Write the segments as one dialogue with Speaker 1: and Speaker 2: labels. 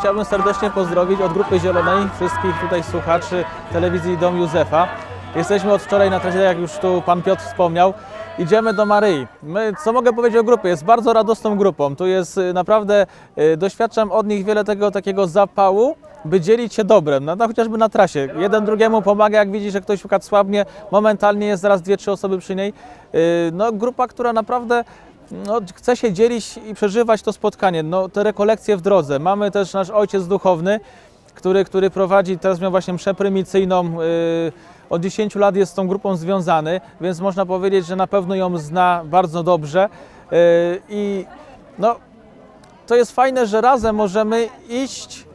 Speaker 1: chciałbym serdecznie pozdrowić od Grupy Zielonej wszystkich tutaj słuchaczy telewizji Dom Józefa. Jesteśmy od wczoraj na trasie, jak już tu Pan Piotr wspomniał. Idziemy do Maryi. My, co mogę powiedzieć o grupie? Jest bardzo radosną grupą. Tu jest y, naprawdę, y, doświadczam od nich wiele tego takiego zapału, by dzielić się dobrem, no, no chociażby na trasie. Jeden drugiemu pomaga, jak widzi, że ktoś słabnie, momentalnie jest zaraz dwie, trzy osoby przy niej. Y, No grupa, która naprawdę no, chce się dzielić i przeżywać to spotkanie, no, te rekolekcje w drodze. Mamy też nasz ojciec duchowny, który, który prowadzi, teraz miał właśnie mszę prymicyjną, yy, od 10 lat jest z tą grupą związany, więc można powiedzieć, że na pewno ją zna bardzo dobrze. Yy, I no, to jest fajne, że razem możemy iść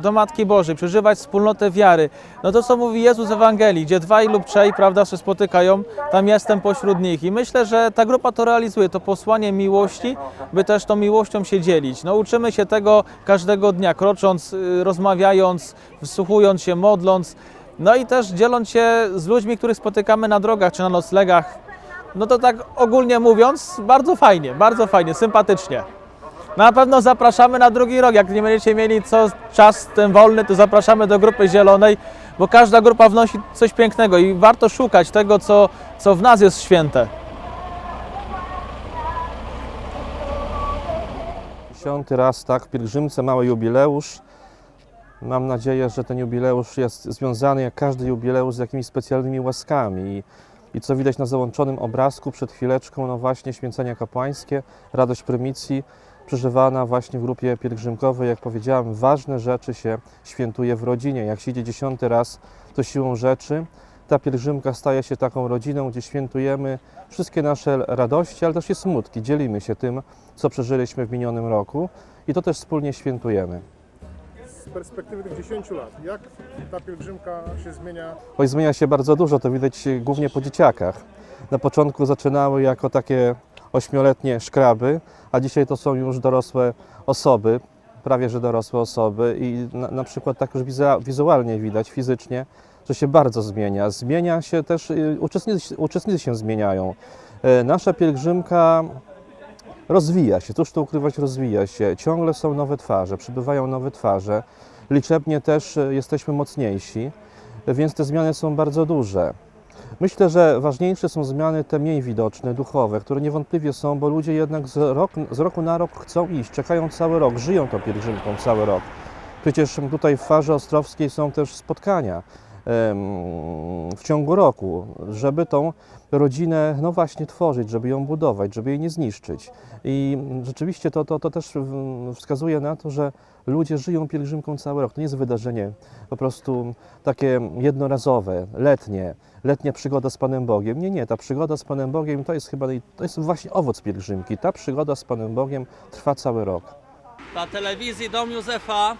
Speaker 1: do Matki Bożej, przeżywać wspólnotę wiary. No to, co mówi Jezus w Ewangelii, gdzie dwaj lub trzej, prawda, się spotykają, tam jestem pośród nich. I myślę, że ta grupa to realizuje, to posłanie miłości, by też tą miłością się dzielić. No uczymy się tego każdego dnia, krocząc, y, rozmawiając, wsłuchując się, modląc, no i też dzieląc się z ludźmi, których spotykamy na drogach czy na noclegach. No to tak ogólnie mówiąc, bardzo fajnie, bardzo fajnie, sympatycznie. Na pewno zapraszamy na drugi rok. Jak nie będziecie mieli co czas ten wolny, to zapraszamy do grupy zielonej, bo każda grupa wnosi coś pięknego i warto szukać tego, co, co w nas jest święte.
Speaker 2: Dziesiąty raz, tak, pielgrzymce, mały jubileusz. Mam nadzieję, że ten jubileusz jest związany, jak każdy jubileusz, z jakimiś specjalnymi łaskami. I, I co widać na załączonym obrazku przed chwileczką, no właśnie święcenia kapłańskie, radość prymicji, przeżywana właśnie w grupie pielgrzymkowej. Jak powiedziałem, ważne rzeczy się świętuje w rodzinie. Jak się idzie dziesiąty raz, to siłą rzeczy ta pielgrzymka staje się taką rodziną, gdzie świętujemy wszystkie nasze radości, ale też i smutki. Dzielimy się tym, co przeżyliśmy w minionym roku i to też wspólnie świętujemy.
Speaker 3: z perspektywy tych 10 lat, jak ta pielgrzymka się zmienia?
Speaker 2: Choć zmienia się bardzo dużo, to widać głównie po dzieciakach. Na początku zaczynały jako takie ośmioletnie szkraby, a dzisiaj to są już dorosłe osoby, prawie że dorosłe osoby i na, na przykład tak już wizu- wizualnie widać, fizycznie, że się bardzo zmienia. Zmienia się też, y, uczestnicy, uczestnicy się zmieniają. E, Nasza pielgrzymka rozwija się, cóż tu ukrywać, rozwija się. Ciągle są nowe twarze, przybywają nowe twarze. Liczebnie też e, jesteśmy mocniejsi, więc te zmiany są bardzo duże. Myślę, że ważniejsze są zmiany te mniej widoczne, duchowe, które niewątpliwie są, bo ludzie jednak z, rok, z roku na rok chcą iść, czekają cały rok, żyją tą pielgrzymką cały rok. Przecież tutaj w Farze Ostrowskiej są też spotkania w ciągu roku, żeby tą rodzinę, no właśnie, tworzyć, żeby ją budować, żeby jej nie zniszczyć. I rzeczywiście to, to, to też wskazuje na to, że ludzie żyją pielgrzymką cały rok. To nie jest wydarzenie po prostu takie jednorazowe, letnie, letnia przygoda z Panem Bogiem. Nie, nie, ta przygoda z Panem Bogiem to jest chyba, to jest właśnie owoc pielgrzymki. Ta przygoda z Panem Bogiem trwa cały rok.
Speaker 4: Dla telewizji Dom Józefa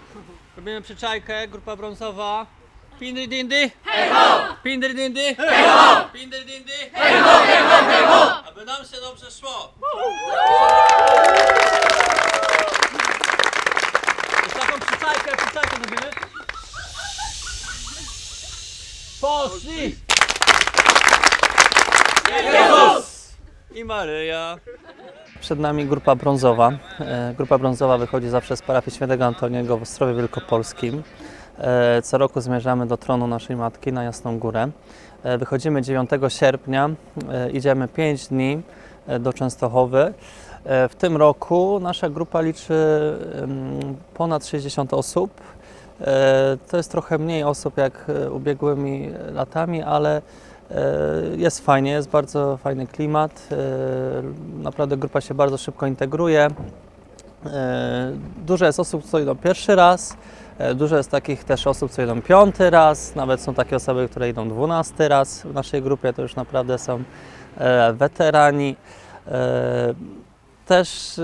Speaker 4: robimy przyczajkę, grupa brązowa. Pindry dindy! Hej ho! Pindry dindy! Hej ho! Pindry dindy! Hej ho, hej ho, hej ho! Aby nam się dobrze szło. Już taką przyczajkę, przyczajkę robimy. Poszli! Jezus! I Maryja. Przed nami grupa brązowa. E, Grupa brązowa wychodzi zawsze z parafii świętego Antoniego w Ostrowie Wielkopolskim. E, Co roku zmierzamy do tronu naszej Matki na Jasną Górę. E, Wychodzimy 9 sierpnia, e, idziemy 5 dni do Częstochowy. W tym roku nasza grupa liczy ponad 60 osób. To jest trochę mniej osób jak ubiegłymi latami, ale Jest fajnie, jest bardzo fajny klimat. Naprawdę grupa się bardzo szybko integruje. Dużo jest osób, co idą pierwszy raz. E, Dużo jest takich też osób, co idą piąty raz. Nawet są takie osoby, które idą dwunasty raz w naszej grupie. To już naprawdę są e, weterani. E, Też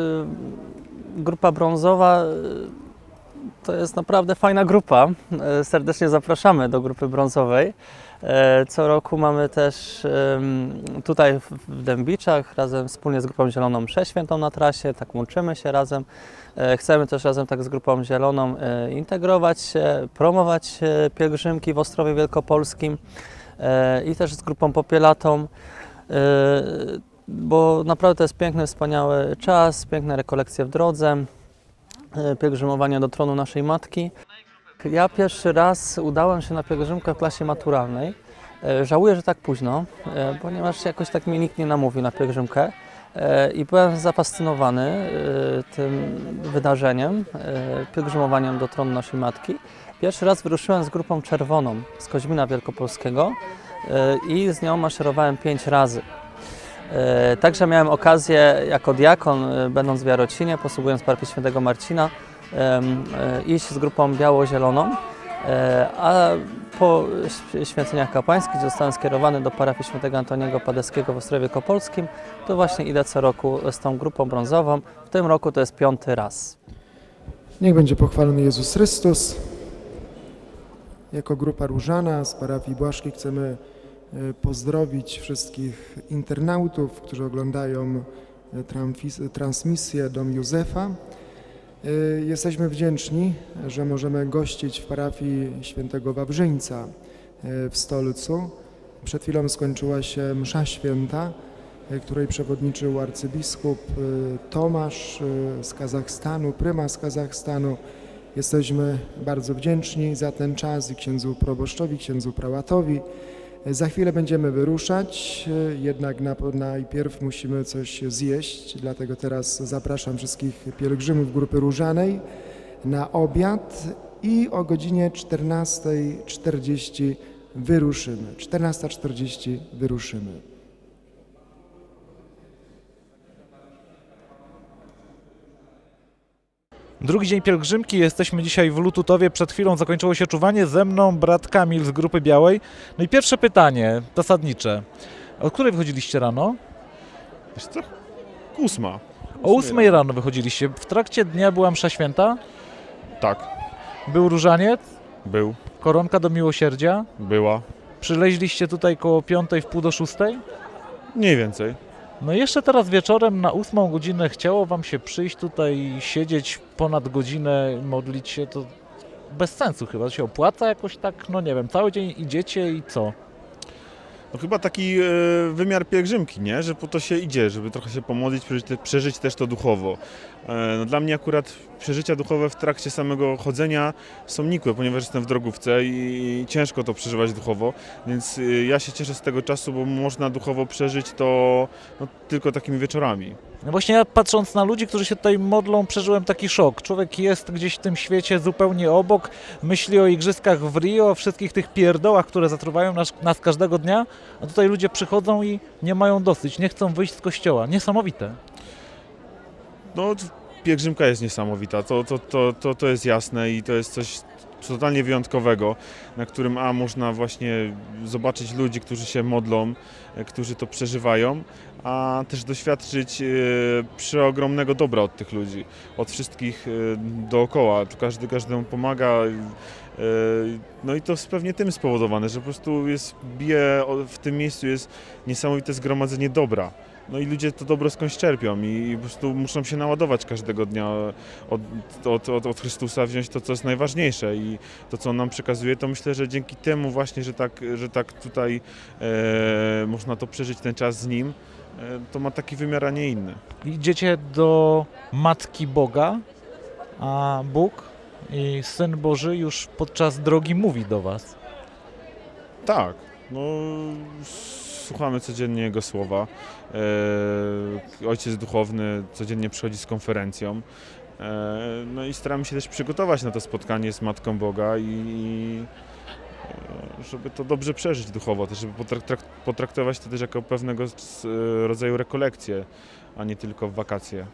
Speaker 4: grupa brązowa to jest naprawdę fajna grupa. Serdecznie zapraszamy do grupy brązowej. Co roku mamy też tutaj w- Dębiczach razem wspólnie z Grupą Zieloną mszę świętą na trasie, tak łączymy się razem. E, Chcemy też razem tak z Grupą Zieloną e, integrować się, promować e, pielgrzymki w Ostrowie Wielkopolskim i też z Grupą Popielatą, bo naprawdę to jest piękny, wspaniały czas, piękne rekolekcje w drodze. e, pielgrzymowania do tronu naszej matki. Ja pierwszy raz udałem się na pielgrzymkę w klasie maturalnej. Żałuję, że tak późno, ponieważ jakoś tak mnie nikt nie namówił na pielgrzymkę. E, I byłem zafascynowany e, tym wydarzeniem, e, pielgrzymowaniem do tronu naszej matki. Pierwszy raz wyruszyłem z grupą czerwoną z Koźmina Wielkopolskiego i z nią maszerowałem pięć razy. Także miałem okazję jako diakon, będąc w Jarocinie, posługując parafii świętego Marcina, iść z grupą biało-zieloną, a po święceniach kapłańskich zostałem skierowany do parafii świętego Antoniego Padeskiego w Ostrowie Kopolskim. To właśnie idę co roku z tą grupą brązową. W tym roku to jest piąty raz.
Speaker 5: Niech będzie pochwalony Jezus Chrystus. Jako grupa Różana z parafii Błaszki chcemy e, pozdrowić wszystkich internautów, którzy oglądają e, transmisję Dom Józefa. E, Jesteśmy wdzięczni, że możemy gościć w parafii świętego Wawrzyńca e, w Stolcu. Przed chwilą skończyła się msza święta, e, której przewodniczył arcybiskup Tomasz z Kazachstanu, prymas Kazachstanu. Jesteśmy bardzo wdzięczni za ten czas i księdzu proboszczowi, księdzu prałatowi. Za chwilę będziemy wyruszać, jednak na, najpierw musimy coś zjeść, dlatego teraz zapraszam wszystkich pielgrzymów grupy Różanej na obiad i o godzinie 14.40 wyruszymy. 14.40 wyruszymy.
Speaker 6: Drugi dzień pielgrzymki, jesteśmy dzisiaj w Lututowie. Przed chwilą zakończyło się czuwanie ze mną brat Kamil z Grupy Białej. No i pierwsze pytanie, zasadnicze. O której wychodziliście rano?
Speaker 7: Wiesz co? Ósma.
Speaker 6: O ósmej rano wychodziliście. W trakcie dnia była msza święta,
Speaker 7: Tak,
Speaker 6: był różaniec,
Speaker 7: był,
Speaker 6: koronka do miłosierdzia.
Speaker 7: była.
Speaker 6: Przyleźliście tutaj koło piątej w pół do szóstej.
Speaker 7: Mniej więcej.
Speaker 6: No jeszcze teraz wieczorem na ósmą godzinę chciało wam się przyjść tutaj, siedzieć ponad godzinę, modlić się, to bez sensu chyba. To się opłaca jakoś tak, no nie wiem, cały dzień idziecie i co?
Speaker 7: No chyba taki e, wymiar pielgrzymki, nie? Że po to się idzie, żeby trochę się pomodlić, przeżyć, te- przeżyć też to duchowo. E, no dla mnie akurat przeżycia duchowe w trakcie samego chodzenia są nikłe, ponieważ jestem w drogówce i ciężko to przeżywać duchowo, więc e, ja się cieszę z tego czasu, bo można duchowo przeżyć to no, tylko takimi wieczorami.
Speaker 6: No właśnie ja patrząc na ludzi, którzy się tutaj modlą, przeżyłem taki szok. Człowiek jest gdzieś w tym świecie zupełnie obok, myśli o igrzyskach w Rio, o wszystkich tych pierdołach, które zatruwają nas, nas każdego dnia, a tutaj ludzie przychodzą i nie mają dosyć, nie chcą wyjść z kościoła. Niesamowite.
Speaker 7: No, pielgrzymka jest niesamowita, to, to, to, to, to jest jasne i to jest coś totalnie wyjątkowego, na którym A można właśnie zobaczyć ludzi, którzy się modlą, e, którzy to przeżywają, a też doświadczyć e, przeogromnego dobra od tych ludzi, od wszystkich e, dookoła. Każdy każdemu pomaga. e, No i to jest pewnie tym spowodowane, że po prostu jest, bije w tym miejscu jest niesamowite zgromadzenie dobra. No i ludzie to dobro skądś czerpią i po prostu muszą się naładować każdego dnia od, od, od, od Chrystusa, wziąć to, co jest najważniejsze i to, co on nam przekazuje, to myślę, że dzięki temu właśnie, że tak, że tak tutaj e, można to przeżyć ten czas z Nim, to ma taki wymiar, a nie inny.
Speaker 6: Idziecie do Matki Boga, a Bóg i Syn Boży już podczas drogi mówi do was.
Speaker 7: Tak, no słuchamy codziennie Jego słowa. E, ojciec duchowny codziennie przychodzi z konferencją. E, no i staramy się też przygotować na to spotkanie z Matką Boga i e, żeby to dobrze przeżyć duchowo, też żeby potrak- potraktować to też jako pewnego rodzaju rekolekcję, a nie tylko w wakacje.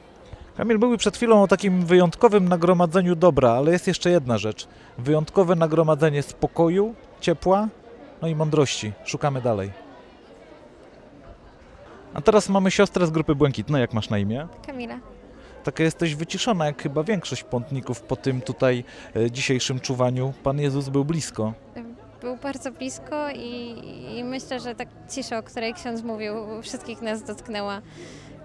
Speaker 6: Kamil mówił przed chwilą o takim wyjątkowym nagromadzeniu dobra, ale jest jeszcze jedna rzecz. Wyjątkowe nagromadzenie spokoju, ciepła, no i mądrości. Szukamy dalej. A teraz mamy siostrę z grupy Błękitnej, jak masz na imię?
Speaker 8: Kamila.
Speaker 6: Taka jesteś wyciszona, jak chyba większość pątników po tym tutaj e, dzisiejszym czuwaniu. Pan Jezus był blisko.
Speaker 8: Był bardzo blisko i, i myślę, że tak cisza, o której ksiądz mówił, wszystkich nas dotknęła.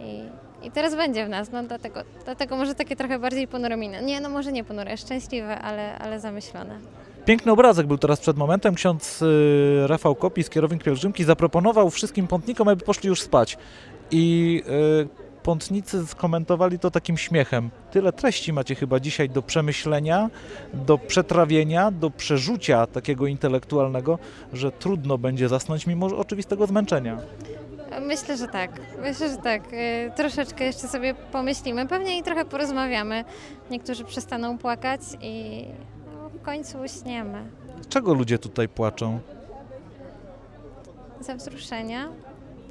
Speaker 8: I, i teraz będzie w nas, no dlatego, dlatego może takie trochę bardziej ponure miny. Nie, no może nie ponure, szczęśliwe, ale, ale zamyślone.
Speaker 6: Piękny obrazek był teraz przed momentem. Ksiądz y, Rafał Kopis, kierownik pielgrzymki, zaproponował wszystkim pątnikom, aby poszli już spać. I y, pątnicy skomentowali to takim śmiechem. Tyle treści macie chyba dzisiaj do przemyślenia, do przetrawienia, do przerzucia takiego intelektualnego, że trudno będzie zasnąć mimo oczywistego zmęczenia.
Speaker 8: Myślę, że tak. Myślę, że tak. Y, Troszeczkę jeszcze sobie pomyślimy, pewnie i trochę porozmawiamy. Niektórzy przestaną płakać i no, w końcu uśniemy.
Speaker 6: Czego ludzie tutaj płaczą?
Speaker 8: Ze wzruszenia.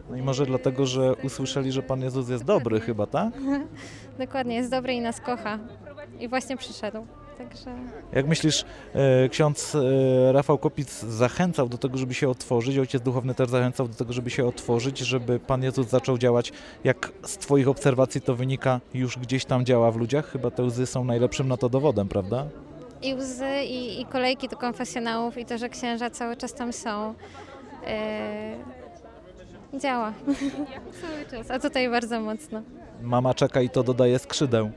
Speaker 6: No i może dlatego, że usłyszeli, że Pan Jezus jest dobry chyba, tak?
Speaker 8: Dokładnie, jest dobry i nas kocha. I właśnie przyszedł. Także
Speaker 6: Jak myślisz, e, ksiądz e, Rafał Kopic zachęcał do tego, żeby się otworzyć, ojciec duchowny też zachęcał do tego, żeby się otworzyć, żeby Pan Jezus zaczął działać, jak z Twoich obserwacji to wynika, już gdzieś tam działa w ludziach? Chyba te łzy są najlepszym na to dowodem, prawda?
Speaker 8: i łzy, i, i kolejki do konfesjonałów, i to, że księża cały czas tam są. Yy, działa. cały czas. A tutaj bardzo mocno.
Speaker 6: Mama czeka i to dodaje skrzydeł.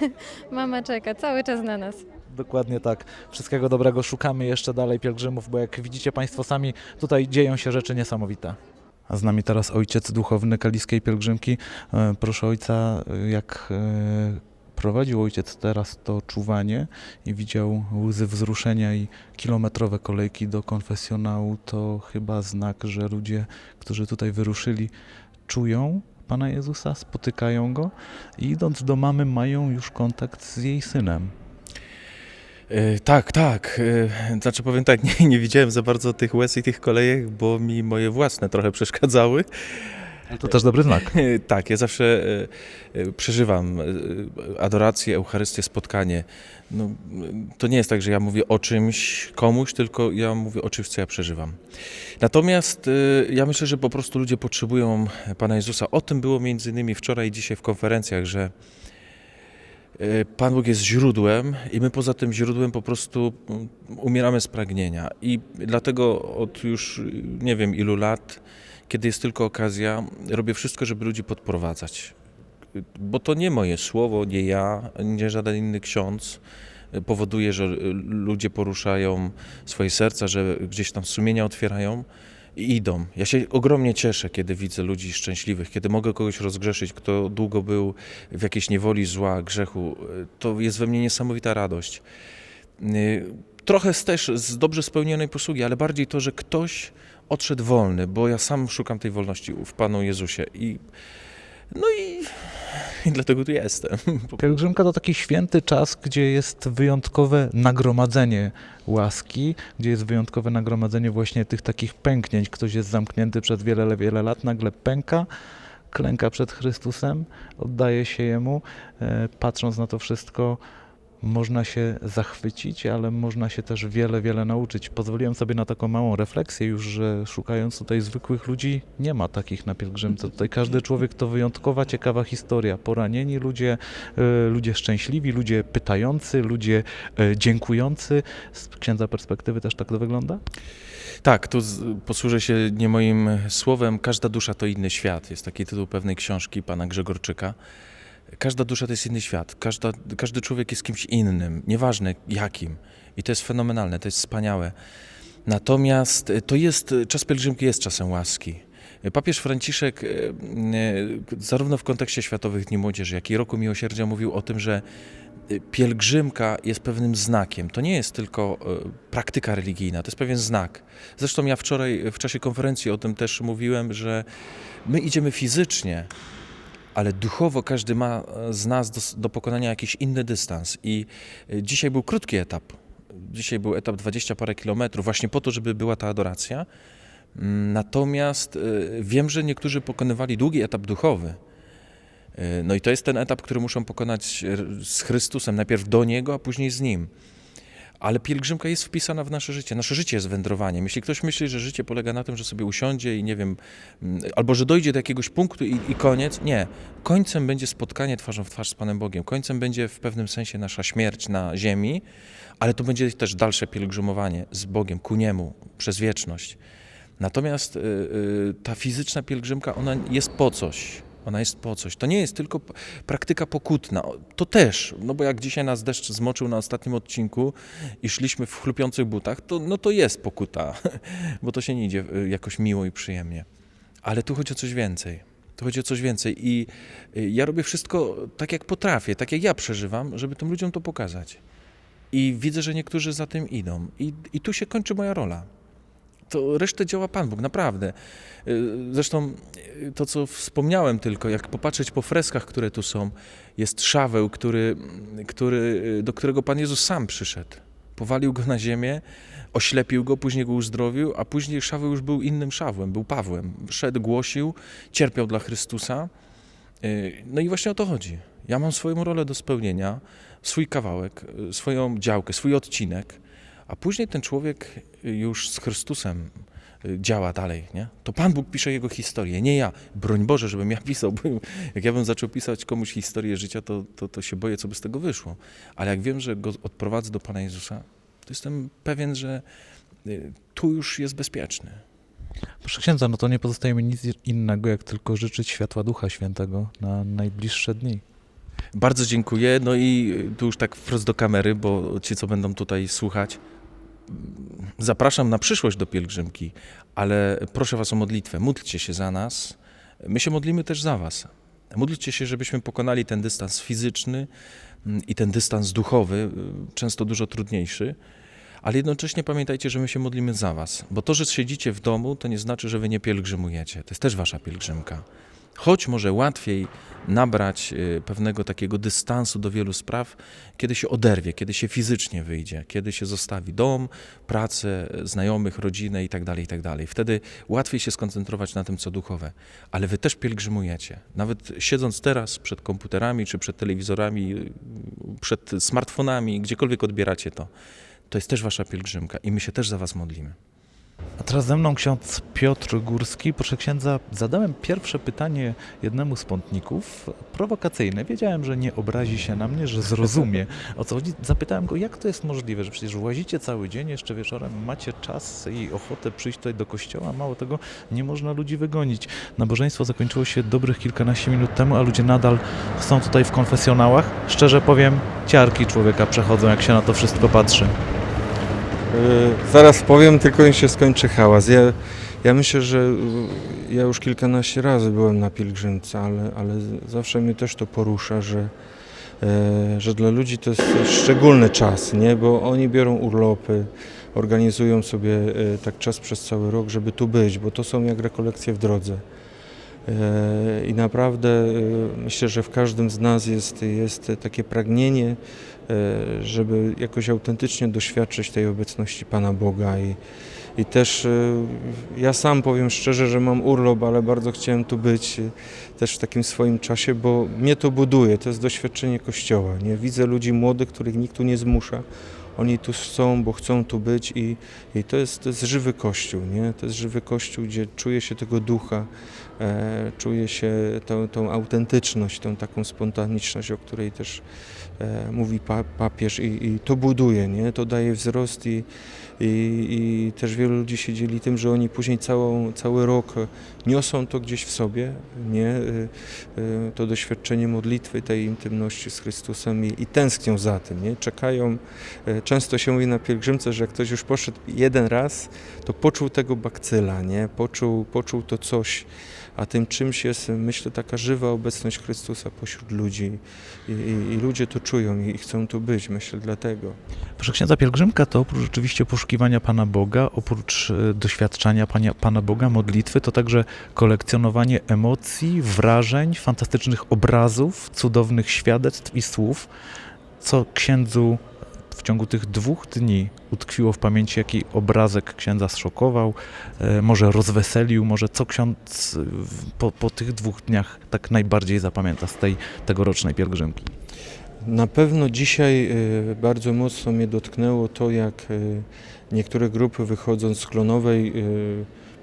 Speaker 8: Mama czeka cały czas na nas.
Speaker 6: Dokładnie tak. Wszystkiego dobrego. Szukamy jeszcze dalej pielgrzymów, bo jak widzicie Państwo sami, tutaj dzieją się rzeczy niesamowite. A z nami teraz ojciec duchowny kaliskiej pielgrzymki. E, Proszę ojca, jak e, prowadził ojciec teraz to czuwanie i widział łzy wzruszenia i kilometrowe kolejki do konfesjonału, to chyba znak, że ludzie, którzy tutaj wyruszyli, czują Pana Jezusa, spotykają Go i idąc do mamy mają już kontakt z jej synem.
Speaker 9: E, Tak, tak. E, Znaczy powiem tak, nie, nie widziałem za bardzo tych łez i tych kolejek, bo mi moje własne trochę przeszkadzały.
Speaker 6: Ale to też dobry znak.
Speaker 9: Tak, ja zawsze e, e, przeżywam e, adorację, Eucharystię, spotkanie. No, to nie jest tak, że ja mówię o czymś komuś, tylko ja mówię o czymś, co ja przeżywam. Natomiast ja myślę, że po prostu ludzie potrzebują Pana Jezusa. O tym było między innymi wczoraj i dzisiaj w konferencjach, że Pan Bóg jest źródłem i my poza tym źródłem po prostu mm, umieramy z pragnienia. I dlatego od już nie wiem ilu lat, kiedy jest tylko okazja, robię wszystko, żeby ludzi podprowadzać. Bo to nie moje słowo, nie ja, nie żaden inny ksiądz e, powoduje, że e, ludzie poruszają swoje serca, że gdzieś tam sumienia otwierają i idą. Ja się ogromnie cieszę, kiedy widzę ludzi szczęśliwych, kiedy mogę kogoś rozgrzeszyć, kto długo był w jakiejś niewoli zła, grzechu. To jest we mnie niesamowita radość. Trochę też z dobrze spełnionej posługi, ale bardziej to, że ktoś odszedł wolny, bo ja sam szukam tej wolności w Panu Jezusie. I, no i, i dlatego tu jestem.
Speaker 6: Pielgrzymka to taki święty czas, gdzie jest wyjątkowe nagromadzenie łaski, gdzie jest wyjątkowe nagromadzenie właśnie tych takich pęknięć. Ktoś jest zamknięty przez wiele, wiele lat, nagle pęka, klęka przed Chrystusem, oddaje się Jemu. E, Patrząc na to wszystko, można się zachwycić, ale można się też wiele, wiele nauczyć. Pozwoliłem sobie na taką małą refleksję już, że szukając tutaj zwykłych ludzi, nie ma takich na pielgrzymce. Tutaj każdy człowiek to wyjątkowa, ciekawa historia. Poranieni ludzie, e, ludzie szczęśliwi, ludzie pytający, ludzie e, dziękujący. Z księdza perspektywy też tak to wygląda?
Speaker 9: Tak, tu posłużę się nie moim słowem. Każda dusza to inny świat. Jest taki tytuł pewnej książki pana Grzegorczyka. Każda dusza to jest inny świat. Każda, każdy człowiek jest kimś innym, nieważne jakim. I to jest fenomenalne, to jest wspaniałe. Natomiast e, to jest, czas pielgrzymki jest czasem łaski. Papież Franciszek, e, e, zarówno w kontekście Światowych Dni Młodzieży, jak i Roku Miłosierdzia, mówił o tym, że e, pielgrzymka jest pewnym znakiem. To nie jest tylko e, praktyka religijna, to jest pewien znak. Zresztą ja wczoraj w czasie konferencji o tym też mówiłem, że my idziemy fizycznie, ale duchowo każdy ma e, z nas do, do pokonania jakiś inny dystans. I e, dzisiaj był krótki etap. Dzisiaj był etap 20 parę kilometrów, właśnie po to, żeby była ta adoracja. Mm, Natomiast e, wiem, że niektórzy pokonywali długi etap duchowy. No i to jest ten etap, który muszą pokonać z Chrystusem, najpierw do Niego, a później z Nim. Ale pielgrzymka jest wpisana w nasze życie. Nasze życie jest wędrowaniem. Jeśli ktoś myśli, że życie polega na tym, że sobie usiądzie i nie wiem, mm, albo że dojdzie do jakiegoś punktu i, i koniec, nie. Końcem będzie spotkanie twarzą w twarz z Panem Bogiem. Końcem będzie w pewnym sensie nasza śmierć na ziemi, ale to będzie też dalsze pielgrzymowanie z Bogiem ku Niemu przez wieczność. Natomiast y, y, ta fizyczna pielgrzymka, ona jest po coś. Ona jest po coś. To nie jest tylko praktyka pokutna. To też, no bo jak dzisiaj nas deszcz zmoczył na ostatnim odcinku i szliśmy w chlupiących butach, to, no to jest pokuta, bo to się nie idzie y, jakoś miło i przyjemnie. Ale tu chodzi o coś więcej. To chodzi o coś więcej. I y, ja robię wszystko tak, jak potrafię, tak jak ja przeżywam, żeby tym ludziom to pokazać. I widzę, że niektórzy za tym idą. I, i tu się kończy moja rola. To resztę działa Pan Bóg, naprawdę. Y, Zresztą y, to, co wspomniałem tylko, jak popatrzeć po freskach, które tu są, jest Szaweł, który, który, y, do którego Pan Jezus sam przyszedł. Powalił go na ziemię, oślepił go, później go uzdrowił, a później Szaweł już był innym Szawłem, był Pawłem. Szedł, głosił, cierpiał dla Chrystusa. No i właśnie o to chodzi. Ja mam swoją rolę do spełnienia, swój kawałek, swoją działkę, swój odcinek, a później ten człowiek już z Chrystusem y, działa dalej, nie? To Pan Bóg pisze jego historię, nie ja. Broń Boże, żebym ja pisał, bo jak ja bym zaczął pisać komuś historię życia, to, to, to się boję, co by z tego wyszło. Ale jak wiem, że go odprowadzę do Pana Jezusa, to jestem pewien, że y, tu już jest bezpieczny.
Speaker 6: Proszę księdza, no to nie pozostaje mi nic innego, jak tylko życzyć światła Ducha Świętego na najbliższe dni.
Speaker 9: Bardzo dziękuję. No i tu już tak wprost do kamery, bo ci, co będą tutaj słuchać, zapraszam na przyszłość do pielgrzymki, ale proszę Was o modlitwę. Módlcie się za nas. My się modlimy też za Was. Módlcie się, żebyśmy pokonali ten dystans fizyczny mm, i ten dystans duchowy, y, często dużo trudniejszy. Ale jednocześnie pamiętajcie, że my się modlimy za Was, bo to, że siedzicie w domu, to nie znaczy, że Wy nie pielgrzymujecie. To jest też Wasza pielgrzymka. Choć może łatwiej nabrać y, pewnego takiego dystansu do wielu spraw, kiedy się oderwie, kiedy się fizycznie wyjdzie, kiedy się zostawi dom, pracę, znajomych, rodzinę itd., itd. Wtedy łatwiej się skoncentrować na tym, co duchowe. Ale wy też pielgrzymujecie. Nawet siedząc teraz przed komputerami, czy przed telewizorami, przed smartfonami, gdziekolwiek odbieracie to, to jest też wasza pielgrzymka i my się też za was modlimy.
Speaker 6: A teraz ze mną ksiądz Piotr Górski. Proszę księdza, zadałem pierwsze pytanie jednemu z pątników, prowokacyjne. Wiedziałem, że nie obrazi się na mnie, że zrozumie o co chodzi. Zapytałem go, jak to jest możliwe, że przecież łazicie cały dzień, jeszcze wieczorem macie czas i ochotę przyjść tutaj do kościoła. Mało tego, nie można ludzi wygonić. Nabożeństwo zakończyło się dobrych kilkanaście minut temu, a ludzie nadal są tutaj w konfesjonałach. Szczerze powiem, ciarki człowieka przechodzą, jak się na to wszystko patrzy.
Speaker 10: Y, Zaraz powiem, tylko niech się skończy hałas. Ja, ja myślę, że y, ja już kilkanaście razy byłem na pielgrzymce, ale, ale zawsze mnie też to porusza, że, e, że dla ludzi to jest szczególny czas, nie? bo oni biorą urlopy, organizują sobie e, tak czas przez cały rok, żeby tu być, bo to są jak rekolekcje w drodze. E, I naprawdę e, myślę, że w każdym z nas jest, jest takie pragnienie, e, żeby jakoś autentycznie doświadczyć tej obecności Pana Boga. I, i też ja sam powiem szczerze, że mam urlop, ale bardzo chciałem tu być też w takim swoim czasie, bo mnie to buduje, to jest doświadczenie Kościoła. Nie? Widzę ludzi młodych, których nikt tu nie zmusza. Oni tu są, bo chcą tu być i, i to, jest, to jest żywy Kościół, nie? To jest żywy Kościół, gdzie czuje się tego ducha, czuje się tą, tą autentyczność, tą taką spontaniczność, o której też e, mówi pa, papież i, i to buduje, nie? To daje wzrost i, i, i też wielu ludzi się dzieli tym, że oni później całą, cały rok niosą to gdzieś w sobie, nie? Y, To doświadczenie modlitwy, tej intymności z Chrystusem i, i tęsknią za tym, nie? Czekają. E, Często się mówi na pielgrzymce, że jak ktoś już poszedł jeden raz, to poczuł tego bakcyla, nie? Poczuł, poczuł to coś, a tym czymś jest, myślę, taka żywa obecność Chrystusa pośród ludzi i, i, i ludzie to czują i chcą tu być, myślę, dlatego.
Speaker 6: Proszę księdza, pielgrzymka to oprócz rzeczywiście poszukiwania Pana Boga, oprócz e, doświadczania Pana, Pana Boga, modlitwy, to także kolekcjonowanie emocji, wrażeń, fantastycznych obrazów, cudownych świadectw i słów, co księdzu w ciągu tych dwóch dni utkwiło w pamięci, jaki obrazek księdza zszokował, e, może rozweselił, może co ksiądz e, po, po tych dwóch dniach tak najbardziej zapamięta z tej tegorocznej pielgrzymki.
Speaker 10: Na pewno dzisiaj y, bardzo mocno mnie dotknęło to, jak niektóre grupy wychodząc z Klonowej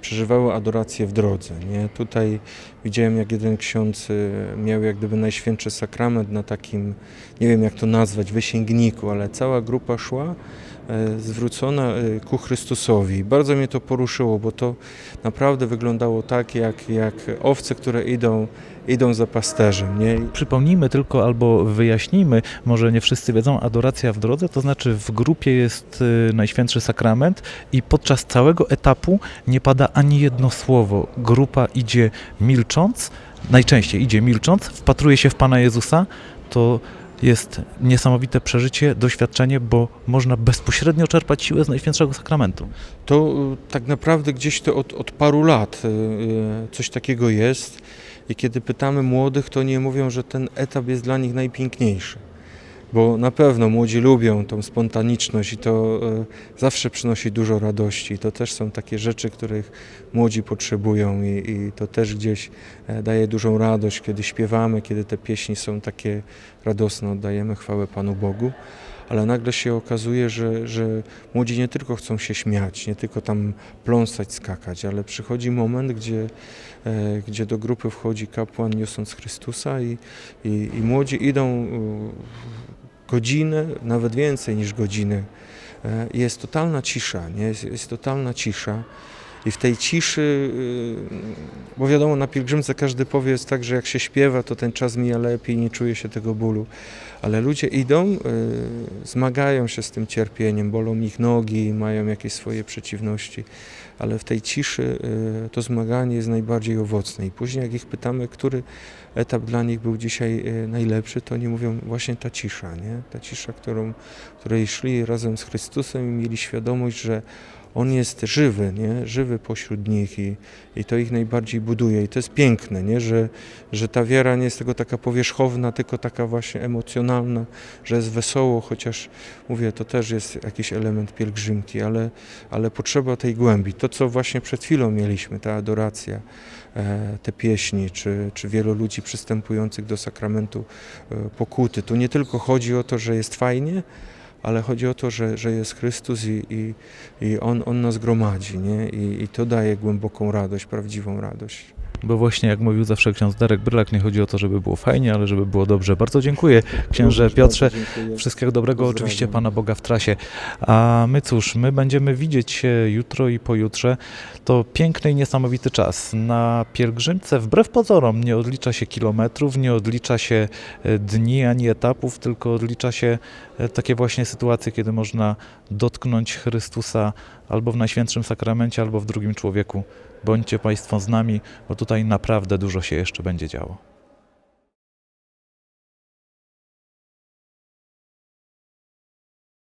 Speaker 10: przeżywały adorację w drodze. Nie? Tutaj widziałem, jak jeden ksiądz y, miał jak gdyby najświętszy sakrament na takim, nie wiem jak to nazwać, wysięgniku, ale cała grupa szła e, zwrócona e, ku Chrystusowi. Bardzo mnie to poruszyło, bo to naprawdę wyglądało tak, jak, jak owce, które idą, idą za pasterzem. Nie?
Speaker 6: Przypomnijmy tylko albo wyjaśnijmy, może nie wszyscy wiedzą, adoracja w drodze, to znaczy w grupie jest y, Najświętszy Sakrament i podczas całego etapu nie pada ani jedno słowo. Grupa idzie milcząc, najczęściej idzie milcząc, wpatruje się w Pana Jezusa, to jest niesamowite przeżycie, doświadczenie, bo można bezpośrednio czerpać siłę z Najświętszego Sakramentu.
Speaker 10: To y, tak naprawdę gdzieś to od, od paru lat y, coś takiego jest i kiedy pytamy młodych, to nie mówią, że ten etap jest dla nich najpiękniejszy. Bo na pewno młodzi lubią tą spontaniczność i to y, zawsze przynosi dużo radości. To też są takie rzeczy, których młodzi potrzebują i, i to też gdzieś e, daje dużą radość, kiedy śpiewamy, kiedy te pieśni są takie radosne, oddajemy chwałę Panu Bogu ale nagle się okazuje, że, że młodzi nie tylko chcą się śmiać, nie tylko tam pląsać, skakać, ale przychodzi moment, gdzie, e, gdzie do grupy wchodzi kapłan niosąc Chrystusa i, i, i młodzi idą godzinę, nawet więcej niż godzinę. E, Jest totalna cisza, nie? Jest, jest totalna cisza. I w tej ciszy, y, bo wiadomo, na pielgrzymce każdy powie jest tak, że jak się śpiewa, to ten czas mija lepiej, nie czuje się tego bólu. Ale ludzie idą, y, zmagają się z tym cierpieniem, bolą ich nogi, mają jakieś swoje przeciwności, ale w tej ciszy y, to zmaganie jest najbardziej owocne. I później, jak ich pytamy, który etap dla nich był dzisiaj najlepszy, to oni mówią właśnie ta cisza, nie? Ta cisza, którą, której szli razem z Chrystusem i mieli świadomość, że on jest żywy, nie? żywy pośród nich i, i to ich najbardziej buduje. I to jest piękne, nie? Że, że ta wiara nie jest tylko taka powierzchowna, tylko taka właśnie emocjonalna, że jest wesoło, chociaż mówię, to też jest jakiś element pielgrzymki, ale, ale potrzeba tej głębi. To, co właśnie przed chwilą mieliśmy, ta adoracja, e, te pieśni, czy, czy wielu ludzi przystępujących do sakramentu e, pokuty. Tu nie tylko chodzi o to, że jest fajnie, ale chodzi o to, że, że jest Chrystus i, i, i on, on nas gromadzi, nie? I, I to daje głęboką radość, prawdziwą radość.
Speaker 6: Bo właśnie, jak mówił zawsze ksiądz Darek Brylak, nie chodzi o to, żeby było fajnie, ale żeby było dobrze. Bardzo dziękuję, księże Piotrze. Wszystkiego dobrego, oczywiście Pana Boga w trasie. A my cóż, my będziemy widzieć się jutro i pojutrze. To piękny i niesamowity czas. Na pielgrzymce, wbrew pozorom, nie odlicza się kilometrów, nie odlicza się e, dni ani etapów, tylko odlicza się e, takie właśnie sytuacje, kiedy można dotknąć Chrystusa albo w Najświętszym Sakramencie, albo w drugim człowieku. Bądźcie Państwo z nami, bo tutaj naprawdę dużo się jeszcze będzie działo.